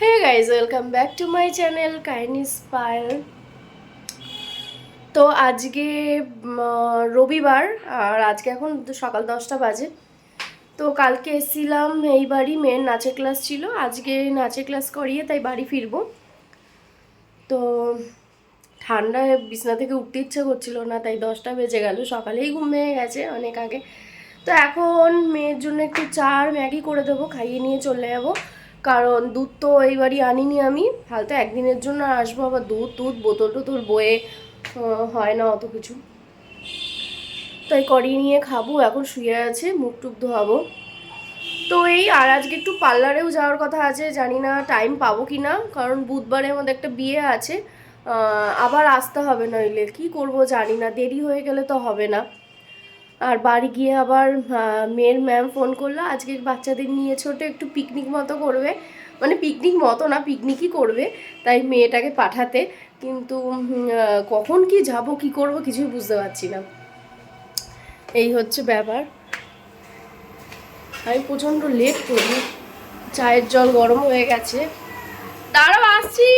Hey guys welcome back to my channel Kinspire তো আজকে রবিবার, আর আজকে এখন সকাল দশটা বাজে। তো কালকে এসেছিলাম এই বাড়ি মেয়ের নাচের ক্লাস ছিল। আজকে নাচের ক্লাস করিয়ে তাই বাড়ি ফিরবো। তো ঠান্ডায় বিছনা থেকে উঠতে ইচ্ছে করছিল না, তাই দশটা বেজে গেল। সকালেই ঘুম ভেঙে গেছে অনেক আগে। তো এখন মেয়ের জন্য একটু চা আর ম্যাগি করে দেবো, খাইয়ে নিয়ে চলে যাব। কারণ দুধ তো এইবারই আনিনি আমি। ফালতু একদিনের জন্য আসব আবার দুধ দুধ, বোতল টোতল বয়ে হয় না অত কিছু। তাই করিয়ে নিয়ে খাব, এখন শুয়ে আছে, মুখ টুক ধোয়াবো। তো এই, আর আজকে একটু পার্লারেও যাওয়ার কথা আছে, জানি না টাইম পাবো কি না কারণ বুধবারে আমাদের একটা বিয়ে আছে। আবার আসতে হবে নইলে, কি করব জানি না, দেরি হয়ে গেলে তো হবে না। আর বাড়ি গিয়ে আবার মেয়ের ম্যাম ফোন করল, আজকে বাচ্চাদের নিয়ে ছোট একটু পিকনিক মতো করবে। মানে পিকনিক মতো না পিকনিকই করবে, তাই মেয়েটাকে পাঠাতে। কিন্তু কখন কি যাব, কি করব কিছুই বুঝতে পারছি না। এই হচ্ছে ব্যাপার। আমি প্রচণ্ড লেট করি চায়ের জল গরম হয়ে গেছে। দাঁড়াও, আসছি।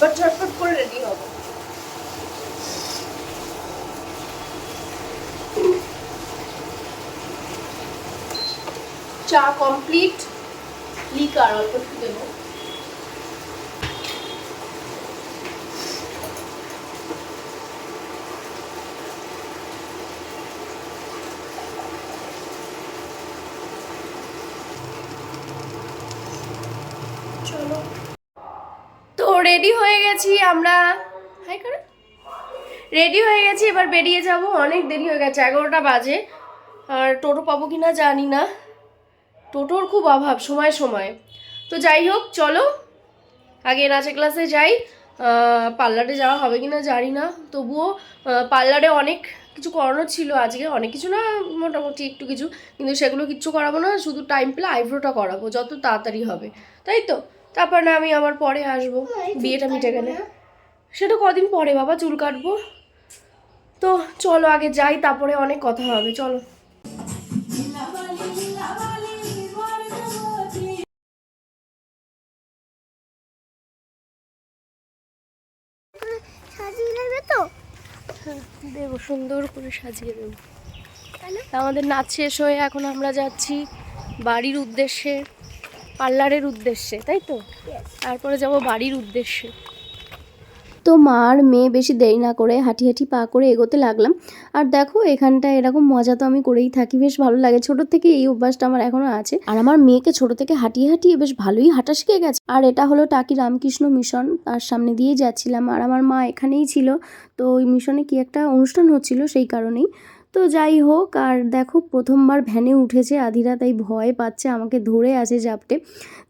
ঝটপট ঝটপট করে রেডি হব। চা কমপ্লিট লিকার অল্প একটু দেবো চলো তো রেডি হয়ে গেছি আমরা। হাই করে। রেডি হয়ে গেছি, এবার বেরিয়ে যাব। অনেক দেরি হয়ে গেছে, এগারোটা বাজে। আর টোটো পাবো কি না জানি না। টোটোর খুব অভাব, সময় সময়। তো যাই হোক, চলো। আগে নাচের ক্লাসে যাই। পার্লারে যাওয়া হবে কি না জানি না। তবুও পার্লারে অনেক কিছু করানো ছিল আজকে। অনেক কিছু না, মোটামুটি একটু কিছু। কিন্তু সেগুলো কিচ্ছু করাবো না। শুধু টাইম পেলে আইব্রোটা করাবো, যত তাড়াতাড়ি হবে। তাই তো? তারপর না আমি আবার পরে আসব। বিয়েটা মিটে গেলে। সেটা কদিন পরে বাবা চুল কাটবো। তো চলো আগে যাই তারপরে অনেক কথা হবে চলো। সাজিয়ে নেবে তো? হ্যাঁ, দেবো সুন্দর করে সাজিয়ে দেবো। আমাদের নাচ শেষ হয়ে এখন আমরা যাচ্ছি বাড়ির উদ্দেশ্যে। পার্লারের উদ্দেশ্যে তাই তো? তারপরে যাব বাড়ির উদ্দেশ্যে। তো মা আর মেয়ে বেশি দেরি না করে হাঁটি হাঁটি পা করে এগোতে লাগলাম। আর দেখো এখানটা এরকম মজা তো আমি করেই থাকি বেশ ভালো লাগে। ছোট থেকে এই অভ্যাসটা আমার এখনও আছে। আর আমার মেয়েকে ছোট থেকে হাঁটিয়ে হাঁটিয়ে বেশ ভালোই হাঁটা শিখে গেছে। আর এটা হলো টাকি রামকৃষ্ণ মিশন তার সামনে দিয়েই যাচ্ছিলাম। আর আমার মা এখানেই ছিল। তো ওই মিশনে কি একটা অনুষ্ঠান হচ্ছিল সেই কারণেই। তো যাই হোক, আর দেখো প্রথমবার ভ্যানে উঠেছে আধিরা, তাই ভয় পাচ্ছে, আমাকে ধরে আছে জাপটে।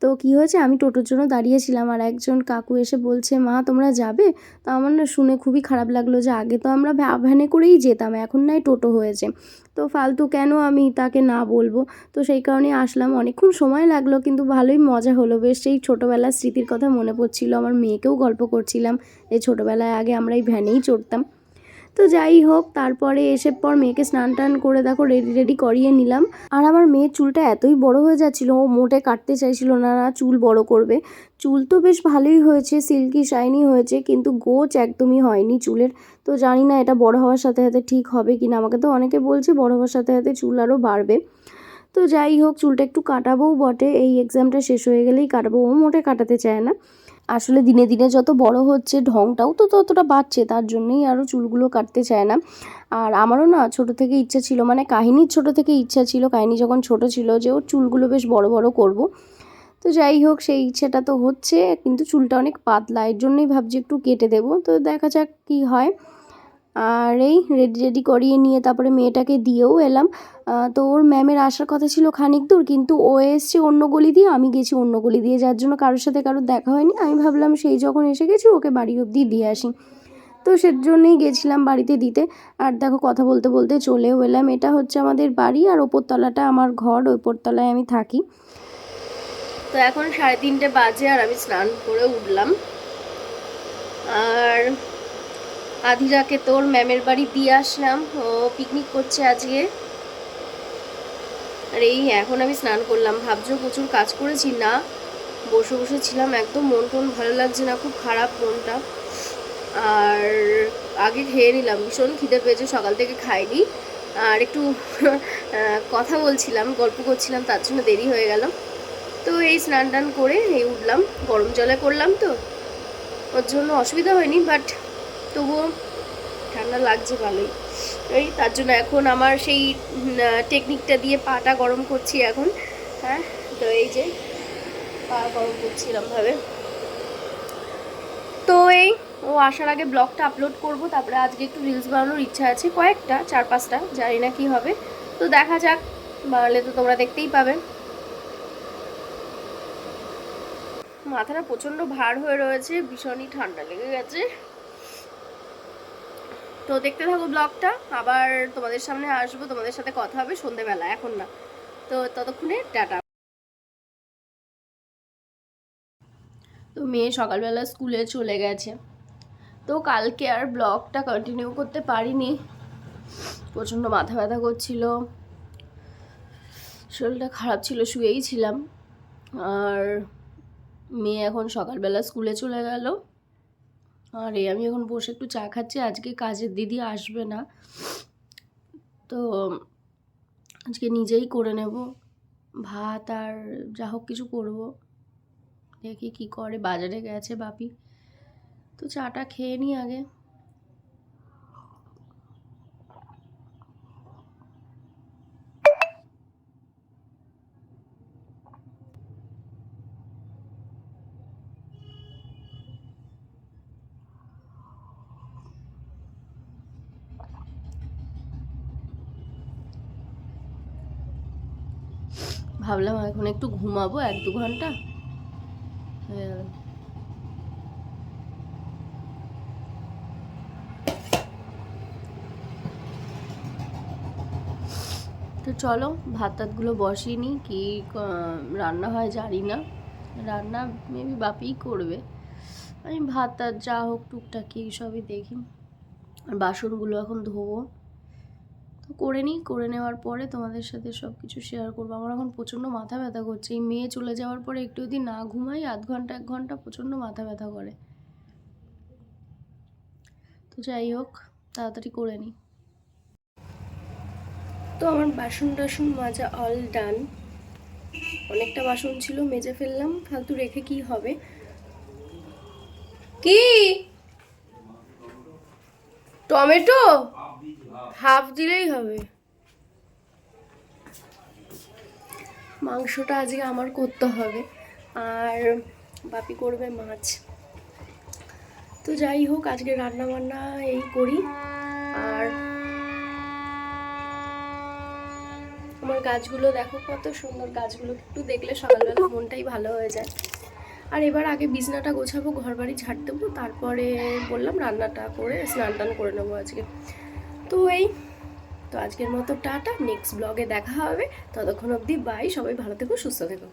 তো কি হয়েছে? আমি টোটোর জন্য দাঁড়িয়েছিলাম, আর একজন কাকু এসে বলছে, মা, তোমরা যাবে? তো আমার না শুনে খুবই খারাপ লাগল যে আগে তো আমরা ভ্যানে করেই যেতাম, এখন নাই টোটো হয়েছে। তো ফালতু কেন আমি তাকে না বলব? তো সেই কারণে আসলাম, অনেকক্ষণ সময় লাগল, কিন্তু ভালোই মজা হলো। বেশ, সেই ছোটোবেলার স্মৃতির কথা মনে পড়ছিল, আমার মেয়েকেও গল্প করছিলাম, যে ছোটোবেলায় আগে আমরা এই ভ্যানেই চড়তাম। তো যাই হোক, তারপরে এসে পর মেয়েকে স্নান টান করে দেখো রেডি রেডি করিয়ে নিলাম। আর আমার মেয়ের চুলটা এতই বড় হয়ে যাচ্ছিল, ও মোটে কাটতে চাইছিল না না চুল বড় করবে। চুল তো বেশ ভালোই হয়েছে সিল্কি শাইনি হয়েছে, কিন্তু গোচ একদমই হয়নি চুলের। তো জানি না এটা বড় হওয়ার সাথে সাথে ঠিক হবে কি না আমাকে তো অনেকে বলছে বড় হওয়ার সাথে সাথে চুল আরও বাড়বে। তো যাই হোক, চুলটা একটু কাটাবোও বটে, এই এক্সামটা শেষ হয়ে গেলেই কাটাবো, ও মোটে কাটাতে চায় না। আসলে দিনে দিনে যত বড় হচ্ছে ঢংটাও তো ততটা বাড়ছে, তার জন্যই আরও চুলগুলো কাটতে চায় না। আর আমারও না ছোট থেকে ইচ্ছা ছিল মানে কাহিনীর ছোট থেকে ইচ্ছা ছিল, কাহিনী যখন ছোট ছিল যে ওর চুলগুলো বেশ বড় বড় করব। তো যাই হোক, সেই ইচ্ছাটা তো হচ্ছে, কিন্তু চুলটা অনেক পাতলা, এর জন্যই ভাবছি একটু কেটে দেবো। তো দেখা যাক কি হয়। আর এই রেডি রেডি করিয়ে নিয়ে তারপরে মেয়েটাকে দিয়েও এলাম। তো ওর ম্যামের আসার কথা ছিল খানিক দূর, কিন্তু ও এসছে অন্য গলি দিয়ে, আমি গেছি অন্য গলি দিয়ে। যার জন্য কারোর সাথে কারোর দেখা হয়নি। আমি ভাবলাম সেই যখন এসে গেছি, ওকে বাড়ি অবধি দিয়ে আসি। তো সে জন্যই গেছিলাম বাড়িতে দিতে। আর দেখো কথা বলতে বলতে চলেও এলাম। এটা হচ্ছে আমাদের বাড়ি, আর ওপরতলাটা আমার ঘর ওপরতলায় আমি থাকি। তো এখন সাড়ে তিনটে বাজে, আর আমি স্নান করে উঠলাম। আর আধিরাকে তোর ম্যামের বাড়ি দিয়ে আসলাম। ও পিকনিক করছে আজকে। আর এই এখন আমি স্নান করলাম। ভাবছ প্রচুর কাজ করেছি? না, বসে বসে ছিলাম একদম। মন টন ভালো লাগছে না, খুব খারাপ মনটা। আর আগে খেয়ে নিলাম। ভীষণ খিদে পেয়েছে, সকাল থেকে খাইনি। আর একটু কথা বলছিলাম, গল্প করছিলাম, তার জন্য দেরি হয়ে গেল। তো এই স্নান টান করে এই উঠলাম। গরম জলে করলাম তো। ওর জন্য অসুবিধা হয়নি বাট তবুও ঠান্ডা লাগছে ভালোই। এই তার জন্য এখন আমার সেই টেকনিকটা দিয়ে পাটা গরম করছি এখন। হ্যাঁ তো এই যে পা গরম করছি এরমভাবে। তো এই ও আসার আগে ব্লগটা আপলোড করব, তারপরে আজকে একটু রিলস বানানোর ইচ্ছা আছে কয়েকটা, চার পাঁচটা, জানি না কি হবে। তো দেখা যাক, বানালে তো তোমরা দেখতেই পাবে। মাথাটা প্রচণ্ড ভার হয়ে রয়েছে, ভীষণই ঠান্ডা লেগে গেছে। তো দেখতে থাকো ব্লগটা। আবার তোমাদের সামনে আসব, তোমাদের সাথে কথা হবে সন্ধেবেলা, এখন না। তো ততক্ষণে টাটা। তো মেয়ে সকালবেলা স্কুলে চলে গেছে। তো কালকে আর ব্লগটা কন্টিনিউ করতে পারিনি। প্রচণ্ড মাথা ব্যথা করছিল। শরীরটা খারাপ ছিল, শুয়েই ছিলাম। আর মেয়ে এখন সকালবেলা স্কুলে চলে গেল। আর, আমি এখন বসে একটু চা খাচ্ছি, আজকে কাজের দিদি আসবে না। তো, আজকে নিজেই করে নেব, ভাত আর যা হোক কিছু করব। দেখি কি করে, বাজারে গেছে বাপি। তো চাটা খেয়ে নিই আগে। ভাবলাম এখন একটু ঘুমাবো, এক দু ঘণ্টা। হয়ে। তো চলো, ভাত টাতগুলো বসিয়ে নিই, কি রান্না হয় জানি না। রান্না মেবি বাপিই করবে। আমি ভাত টাত যা হোক টুকটাকি সবই দেখি। আর বাসনগুলো এখন ধোবো। তো করে নিই, করে নেওয়ার পরে তোমাদের সাথে সব কিছু শেয়ার করব। আমার এখন প্রচণ্ড মাথা ব্যথা করছে। এই মেয়ে চলে যাওয়ার পরে একটু যদি না ঘুমাই, আধ ঘণ্টা, এক ঘণ্টা প্রচণ্ড মাথা ব্যথা করে। তো যাই হোক, তাড়াতাড়ি করে নিই। তো আমার বাসন টাসন মাজা অল ডান অনেকটা বাসন ছিল, মেজে ফেললাম। ফালতু রেখে কি হবে? কি? টমেটো? হাফ দিলেই হবে। মাংসটা আজকে আমার করতে হবে। আর বাপি করবে মাছ। তো যাই হোক, আজকে রান্না বান্না এই করি। আর আমার গাছগুলো দেখো, কত সুন্দর গাছগুলো। একটু দেখলে সকালবেলা মনটাই ভালো হয়ে যায়। আর এবার আগে বিছনাটা গোছাবো ঘর বাড়ি ঝাড় দেবো, তারপরে বললাম রান্নাটা করে স্নান টান করে নেব আজকে। তো এই। তো আজকের মতো টাটা নেক্সট ব্লগে দেখা হবে। ততক্ষণ অবধি বাই সবাই ভালো থেকো, সুস্থ থেকো।